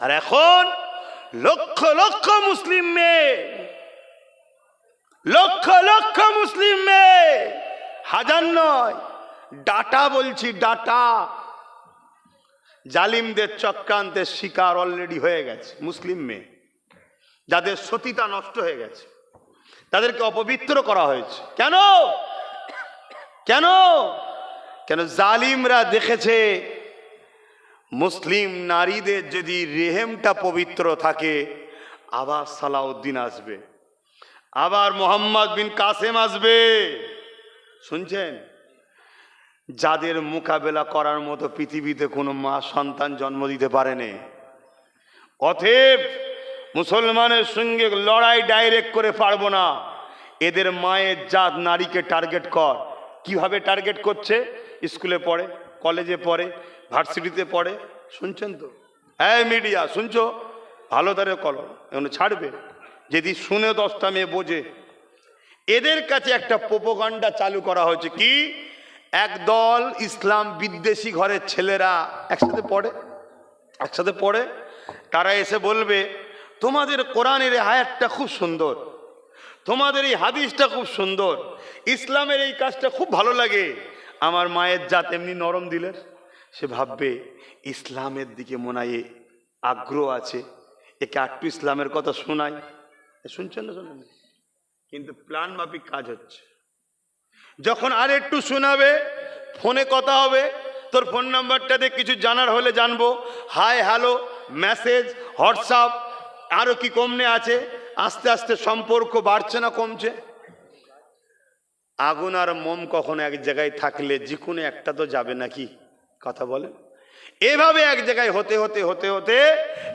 আর এখন লক্ষ লক্ষ মুসলিম মেয়ে, লক্ষ লক্ষ মুসলিম মেয়ে, হাজার নয়, ডাটা বলছি, ডাটা। জালিমদের চক্রান্তের শিকার অলরেডি হয়ে গেছে, মুসলিম মেয়ে। যাদের সতীতা নষ্ট হয়ে গেছে, তাদেরকে অপবিত্র করা হয়েছে। কেন? কেন? কেন জালিমরা দেখেছে মুসলিম নারীদের যদি রেহেমটা পবিত্র থাকে, আবার সালাউদ্দিন আসবে, আবার মোহাম্মদ বিন কাসেম আসবে। শুনছেন? যাদের মোকাবেলা করার মতো পৃথিবীতে কোনো মা সন্তান জন্ম দিতে পারেনি অথেব মুসলমানের সঙ্গে লড়াই ডাইরেক্ট করে পারব না। এদের মায়ের জাত নারীকে টার্গেট কর। কীভাবে টার্গেট করছে? স্কুলে পড়ে, কলেজে পড়ে ভার্সিটিতে পড়ে, শুনছেন তো? হ্যাঁ মিডিয়া, শুনছো? ভালো তারে কলম এখন ছাড়বে। যদি শুনে দশটা মেয়ে বোঝে। এদের কাছে একটা পোপোগান্ডা চালু করা হয়েছে কি? একদল ইসলাম বিদ্বেষী ঘরের ছেলেরা একসাথে পড়ে একসাথে পড়ে, তারা এসে বলবে, তোমাদের কোরআনের হায়াতটা খুব সুন্দর। তোমাদের এই হাদিসটা খুব সুন্দর। ইসলামের এই কাজটা খুব ভালো লাগে। আমার মায়ের জাত এমনি নরম দিলের। সে ভাববে, ইসলামের দিকে মনে হয় আগ্রহ আছে। একে একটু ইসলামের কথা শোনাই। শুনছেন না শোনেন কিন্তু প্ল্যান মাফিক কাজ হচ্ছে। যখন আর একটু শোনাবে, ফোনে কথা হবে, তোর ফোন নাম্বারটা দিয়ে কিছু জানার হলে জানব। হাই হ্যালো মেসেজ হোয়াটসঅ্যাপ আরও কি কমনে আছে? আস্তে আস্তে সম্পর্ক বাড়ছে না কমছে? আগুন আর মোম কখনো এক জায়গায় থাকলে যে একটা তো যাবে নাকি? কথা বলে। এভাবে এক জায়গায় হতে হতে হতে হতে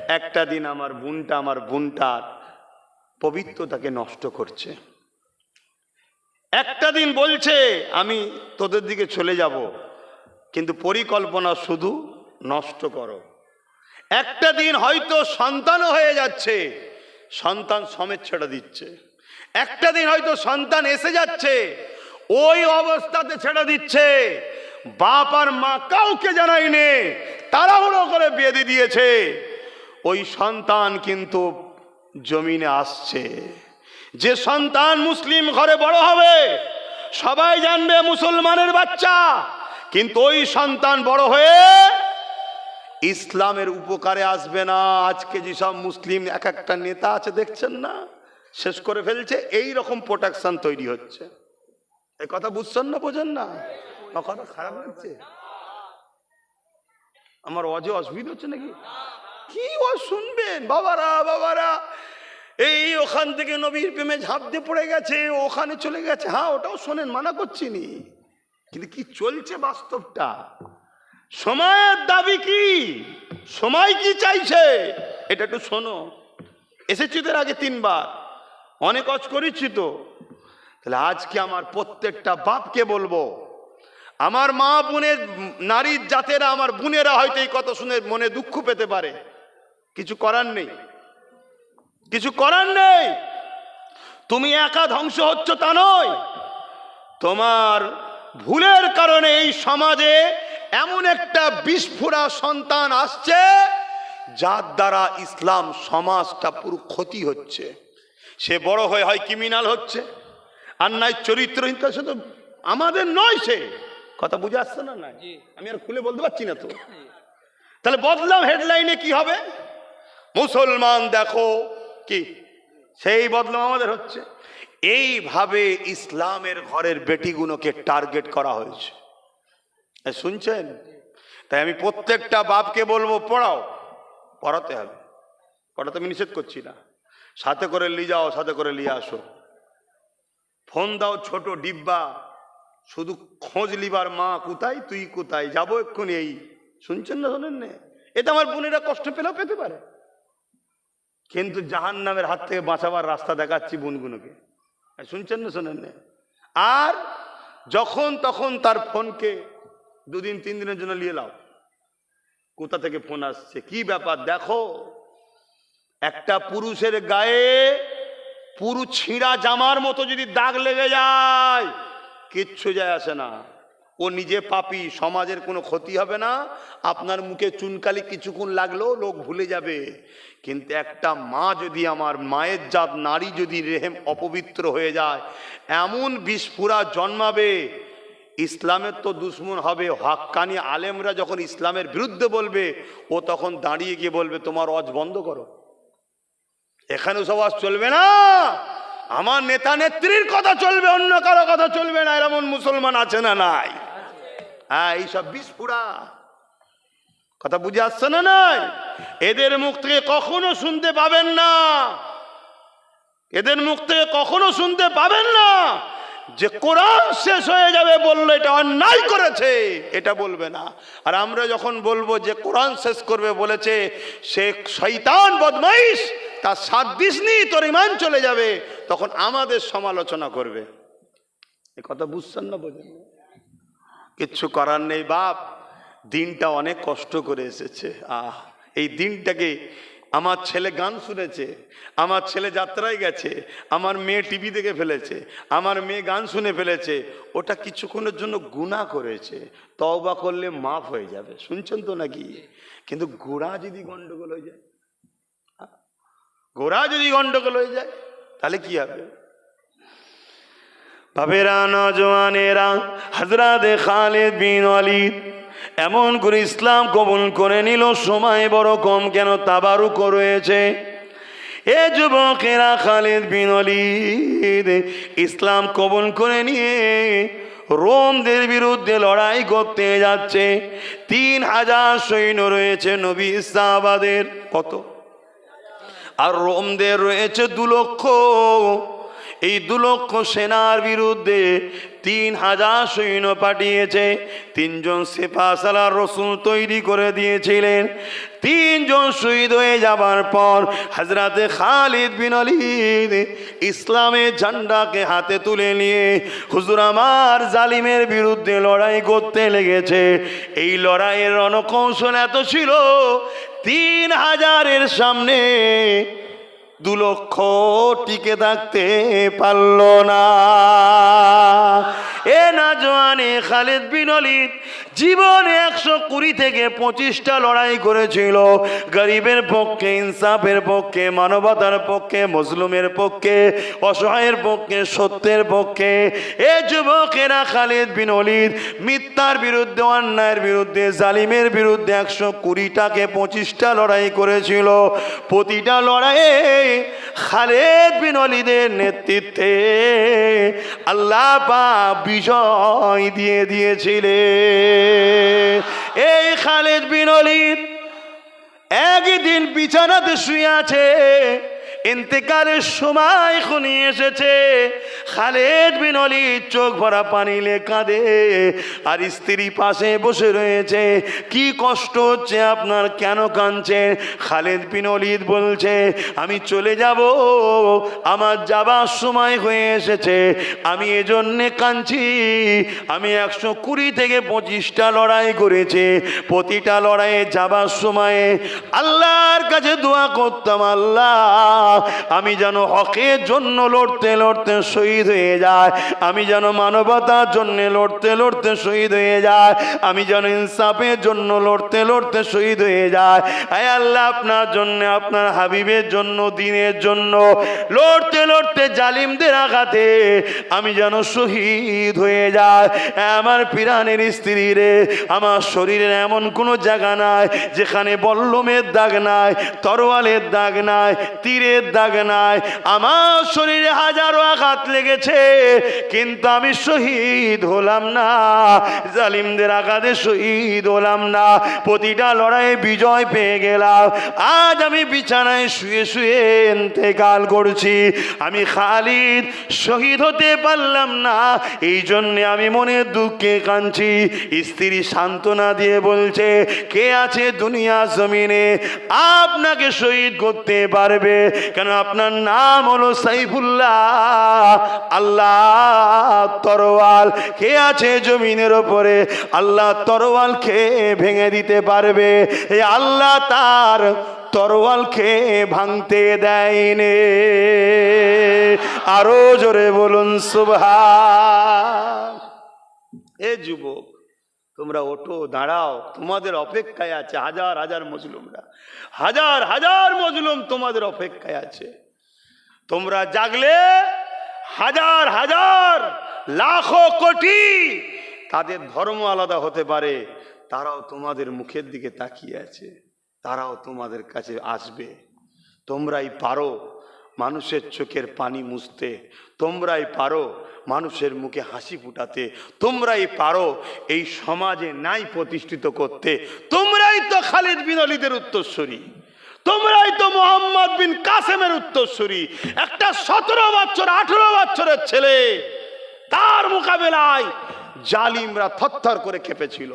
একটা দিন আমার বোনটা, আমার বোনটার পবিত্রতাকে নষ্ট করছে। একটা দিন বলছে, আমি তোদের দিকে চলে যাব, কিন্তু পরিকল্পনা শুধু নষ্ট করো। একটা দিন হয়তো সন্তানও হয়ে যাচ্ছে, সন্তান সমেত ছেড়ে দিচ্ছে। একটা দিন হয়তো সন্তান এসে যাচ্ছে, ওই অবস্থাতে ছেড়ে দিচ্ছে। বাপ আর মা কাউকে জানাইনি তাড়াহুড়ো করে দিয়ে দিয়েছে। ওই সন্তান কিন্তু জমিনে আসছে। যে সন্তান মুসলিম ঘরে বড় হবে, সবাই জানবে মুসলমানের বাচ্চা। কিন্তু ওই সন্তান বড় হয়ে ইসলামের উপকারে আসবে না। আজকে যেসব মুসলিম এক একটা নেতা আছে, দেখছেন না? শেষ করে ফেলছে। এই রকম প্রোটেকশন তৈরি হচ্ছে। এই কথা বুঝছেন না, বোঝেন না? আমার কথা খারাপ লাগছে? আমার অজে অসুবিধা হচ্ছে নাকি? কি ও শুনবেন? বাবারা বাবারা, এই ওখান থেকে নবীর প্রেমে ঝাঁপ দিয়ে পড়ে গেছে ওখানে চলে গেছে। হ্যাঁ ওটাও শোনেন, মানা করছি নি। কিন্তু কি চলছে বাস্তবটা? সময়ের দাবি কি? সময় কি চাইছে? এটা একটু শোনো। এসেছি তোর আগে তিনবার। অনেক অজ করেছি তো তাহলে আজকে আমার প্রত্যেকটা বাপকে বলব আমার মা বোনের নারীর জাতেরা, আমার বোনেরা হয়তো এই কথা শুনে মনে দুঃখ পেতে পারে। কিছু করার নেই। কিছু করার নেই। তুমি একা ধ্বংস হচ্ছ তা নয়। তোমার ভুলের কারণে এই সমাজে এমন একটা বিস্ফোরা সন্তান আসছে, যার দ্বারা ইসলাম সমাজটা পুরো ক্ষতি হচ্ছে। সে বড় হয়ে হয়, ক্রিমিনাল হচ্ছে। আর নাই চরিত্রহীন কাছে তো আমাদের নয় সে। কথা বুঝে আসছে না না আমি আর খুলে বলতে পারছি না তো। তাহলে বদলাম হেডলাইনে কি হবে? মুসলমান দেখো কি? সেই বদলাম আমাদের হচ্ছে। এইভাবে ইসলামের ঘরের বেটিগুলোকে টার্গেট করা হয়েছে। শুনছেন? তাই আমি প্রত্যেকটা বাপকে বলব পড়াও পড়াতে হবে। পড়াতে আমি নিষেধ করছি না। সাথে করে নিয়ে যাও সাথে করে নিয়ে আসো। ফোন দাও ছোট ডিব্বা। শুধু খোঁজ লিবার মা কোথায়, তুই কোথায়? যাব এক্ষুনি এই, শুনছেন না শোনেন না? এতে আমার বোনেরা কষ্ট পেলেও পেতে পারে। কিন্তু জাহান নামের হাত থেকে বাঁচাবার রাস্তা দেখাচ্ছি বোনগুলোকে। শুনছেন না শোনেন না? আর যখন তখন তার ফোনকে দুদিন, তিন দিনের জন্য নিয়ে লাও কোথা থেকে ফোন আসছে? কি ব্যাপার? দেখো, একটা পুরুষের গায়ে পুরু ছিঁড়া জামার মতো যদি দাগ লেগে যায় কিচ্ছু যায় আসে না। ও নিজে পাপি, সমাজের কোনো ক্ষতি হবে না। আপনার মুখে চুনকালি কিছুক্ষণ লাগলেও লোক ভুলে যাবে। কিন্তু একটা মা যদি আমার মায়ের জাত, নারী যদি রেহেম অপবিত্র হয়ে যায়, এমন বিস্ফোরা জন্মাবে। ইসলামের তো দুশ্মন হবে। হাক্কানি আলেমরা যখন ইসলামের বিরুদ্ধে বলবে, ও তখন দাঁড়িয়ে গিয়ে বলবে, তোমার অজ বন্ধ করো। এখানে সব চলবে না। আমার নেতা নেত্রীর কথা চলবে, অন্য কারও কথা চলবে না এমন মুসলমান আছে না নাই? হ্যাঁ এইসব বিস্ফোরা। কথা বুঝে আসছে না নাই? এদের মুখ থেকে কখনো শুনতে পাবেন না। এদের মুখ থেকে কখনো শুনতে পাবেন না যে কোরআন শেষ হয়ে যাবে বলল, এটা অন্যায় করেছে। এটা বলবে না। আর আমরা যখন বলব যে কোরআন শেষ করবে বলেছে, সে শৈতান বদমাইশ তার সাত দিস নি তোর ইমান চলে যাবে, তখন আমাদের সমালোচনা করবে। এ কথা বুঝছেন না বোঝেন কিচ্ছু করার নেই বাপ, দিনটা অনেক কষ্ট করে এসেছে। আহ, এই দিনটাকে আমার ছেলে গান শুনেছে, আমার ছেলে যাত্রায় গেছে, আমার মেয়ে টিভি দেখে ফেলেছে, আমার মেয়ে গান শুনে ফেলেছে, ওটা কিছুক্ষণের জন্য গুণা করেছে। তওবা করলে মাফ হয়ে যাবে, শুনছেন তো নাকি? কিন্তু গোড়া যদি গন্ডগোল হয়ে যায় গোড়া যদি গন্ডগোল হয়ে যায়, তাহলে কি হবে? বাবেরা নজওয়ানেরা হজরত খালেদ বিন অলিদ এমন করে ইসলাম কবুল করে নিল, সময় বড় কম কেন তাবারুক রয়েছে। এ যুবকেরা খালেদ বিন অলিদ ইসলাম কবুল করে নিয়ে রোমদের বিরুদ্ধে লড়াই করতে যাচ্ছে। তিন হাজার সৈন্য রয়েছে নবী ইসলামাবাদের, কত? আর রোমদের রয়েছে দু লক্ষ। এই দু লক্ষ সেনার বিরুদ্ধে তিন হাজার সৈন্য পাঠিয়েছে, তিনজন সেপাশালার রসুল তৈরি করে দিয়েছিলেন, তিনজন শহীদ হয়ে যাবার পর হাজরাতে খালিদ বিন অলিদ ইসলামের ঝান্ডাকে হাতে তুলে নিয়ে হুজুর আমার জালিমের বিরুদ্ধে লড়াই করতে লেগেছে। এই লড়াইয়ের রণকৌশল এত ছিল তিন হাজারের সামনে দু লক্ষ টিকে থাকতে পারল না। এ না জোয়ানে খালেদ বিন অলিদ জীবনে একশো কুড়ি থেকে পঁচিশটা লড়াই করেছিল। গরিবের পক্ষে, ইনসাফের পক্ষে, মানবতার পক্ষে, মজলুমের পক্ষে, অসহায়ের পক্ষে, সত্যের পক্ষে। এ যুবকেরা খালেদ বিন অলিদ মিথ্যার বিরুদ্ধে, অন্যায়ের বিরুদ্ধে, জালিমের বিরুদ্ধে একশো কুড়িটাকে পঁচিশটা লড়াই করেছিল। প্রতিটা লড়াইয়ে খালেদ বিন অলিদের নেতৃত্বে আল্লাহ পা বিজয় দিয়ে দিয়েছিলেন এই খালেদ বিন অলিদ একদিন বিছানাতে শুয়ে আছে। ইন্তেকালের সময় খুনি এসেছে। খালেদ বিন চোখ ভরা পানিলে কাঁদে আর স্ত্রী পাশে বসে রয়েছে। কি কষ্ট হচ্ছে আপনার, কেন কাঁদছেন? খালেদ বিন অলিদ বলছে, আমি চলে যাব, আমার যাবার সময় হয়ে এসেছে, আমি এজন্যে কাঁদছি, আমি একশো কুড়ি থেকে পঁচিশটা লড়াই করেছি, প্রতিটা লড়াইয়ে যাবার সময়ে আল্লাহর কাছে দোয়া করতাম, আল্লাহ আমি যেন হকের জন্য লড়তে লড়তে শহীদ হয়ে যায় আমি যেন মানবতার জন্য লড়তে লড়তে শহীদ হয়ে যায় আমি যেন ইনসাফের জন্য লড়তে লড়তে শহীদ হয়ে যায় আয় আল্লাহ, আপনার জন্য, আপনার হাবিবের জন্য, দিনের জন্য লড়তে লড়তে জালিমদের আঘাতে আমি যেন শহীদ হয়ে যায় আমার পিরানের স্ত্রী রে, আমার শরীরের এমন কোনো জায়গা নাই যেখানে বল্লমের দাগ নাই, তরোয়ালের দাগ নাই, তীরের দাগ নাই। আমার শরীরে হাজারো আঘাত লেগেছে, কিন্তু আমি শহীদ হলাম না। জালিমদের আঘাতে শহীদ হলাম না। প্রতিটা লড়াইয়ে বিজয় পেয়ে গেলাম। আজ আমি বিছানায় শুয়ে শুয়ে ইন্তেকাল করছি। আমি খালিদ, শহীদ হতে পারলাম না। এই জন্যে আমি মনের দুঃখে কাঁদছি। স্ত্রী সান্ত্বনা দিয়ে বলছে, কে আছে দুনিয়া জমিনে? আপনাকে শহীদ করতে পারবে। কেন আপনার নাম হলো সাইফুল্লাহ। আল্লাহ তরোয়াল। কে আছে জমিনের ওপরে? আল্লাহ তরোয়াল খেয়ে ভেঙে দিতে পারবে? এই আল্লাহ তার তরোয়ালকে ভাঙতে দেয়নি। আরও জোরে বলুন সুভা এ যুবক তোমরা ওঠো, দাঁড়াও। তোমাদের অপেক্ষায় আছে হাজার হাজার মজলুমরা। হাজার হাজার মজলুম তোমাদের অপেক্ষায় আছে। তোমরা জাগলে হাজার হাজার, লাখো কোটি তাদের ধর্ম আলাদা হতে পারে। তারাও তোমাদের মুখের দিকে তাকিয়ে আছে। তারাও তোমাদের কাছে আসবে। তোমরাই পারো মানুষের চোখের পানি মুছতে, তোমরাই পারো মানুষের মুখে হাসি ফুটাতে, তোমরাই পারো এই সমাজে নাই প্রতিষ্ঠিত করতে। তোমরাই তো খালিদ বিন অলিদের উত্তরস্বরী তোমরাই তো মোহাম্মদ বিন কাসেমের উত্তরসূরি। একটা সতেরো বছর, আঠেরো বছরের ছেলে, তার মোকাবেলায় জালিমরা থরথর করে খেপেছিল।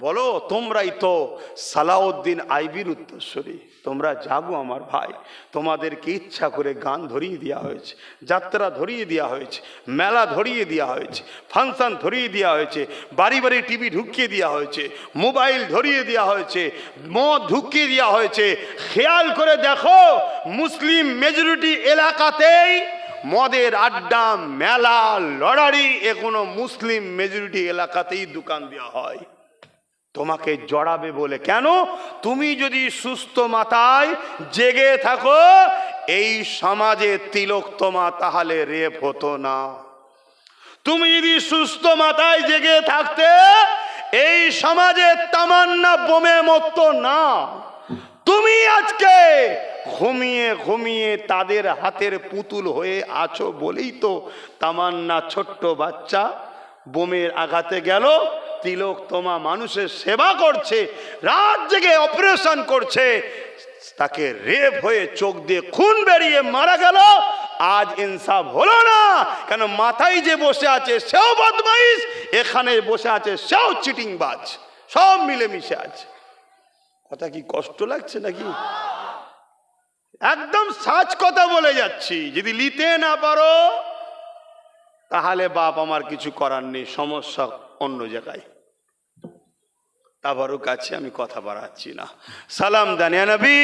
বলো, তোমরাই তো সালাউদ্দিন আইবির উত্তরসূরি। তোমরা জাগো আমার ভাই। তোমাদেরকে ইচ্ছা করে গান ধরিয়ে দেওয়া হয়েছে, যাত্রা ধরিয়ে দেওয়া হয়েছে, মেলা ধরিয়ে দেওয়া হয়েছে, ফাংশন ধরিয়ে দেওয়া হয়েছে, বাড়ি বাড়ি টিভি ঢুকিয়ে দেওয়া হয়েছে, মোবাইল ধরিয়ে দেওয়া হয়েছে, মদ ঢুকিয়ে দেওয়া হয়েছে। খেয়াল করে দেখো, মুসলিম মেজরিটি এলাকাতেই মদের আড্ডা, মেলা, লড়ারি, এ কোনো মুসলিম মেজরিটি এলাকাতেই দোকান দেওয়া হয়। তোমাকে জড়াবে বলে। কেন? তুমি যদি সুস্থ মাথায় জেগে থাকো, এই সমাজে তিলক তোমা তাহলে রেপ হতো না। তুমি যদি সুস্থ মাথায় জেগে থাকতে, এই সমাজে তামান্না বোমে মরতো না। তুমি আজকে ঘুমিয়ে ঘুমিয়ে তাদের হাতের পুতুল হয়ে আছো বলেই তো তামান্না ছোট্ট বাচ্চা বোমের আঘাতে গেল। তিলক তোমা মানুষের সেবা করছে, রাত জেগে অপারেশন করছে, তাকে রেপ হয়ে চোখ দিয়ে খুন বেরিয়ে মারা গেল, আজ ইনসাফ হলো না, কেন মাথায় যে বসে আছে সেও বদমাইশ, এখানে বসে আছে সেও চিটিংবাজ, সব মিলেমিশে আছে। কথা কি কষ্ট লাগছে নাকি? একদম সাজ কথা বলে যাচ্ছি, যদি নিতে না পারো, তাহলে বাপ আমার কিছু করার নেই, সমস্যা অন্য জায়গায়। তাবারুক কাছে আমি কথা বাড়াচ্ছি না। সালাম দানিয়া নবী।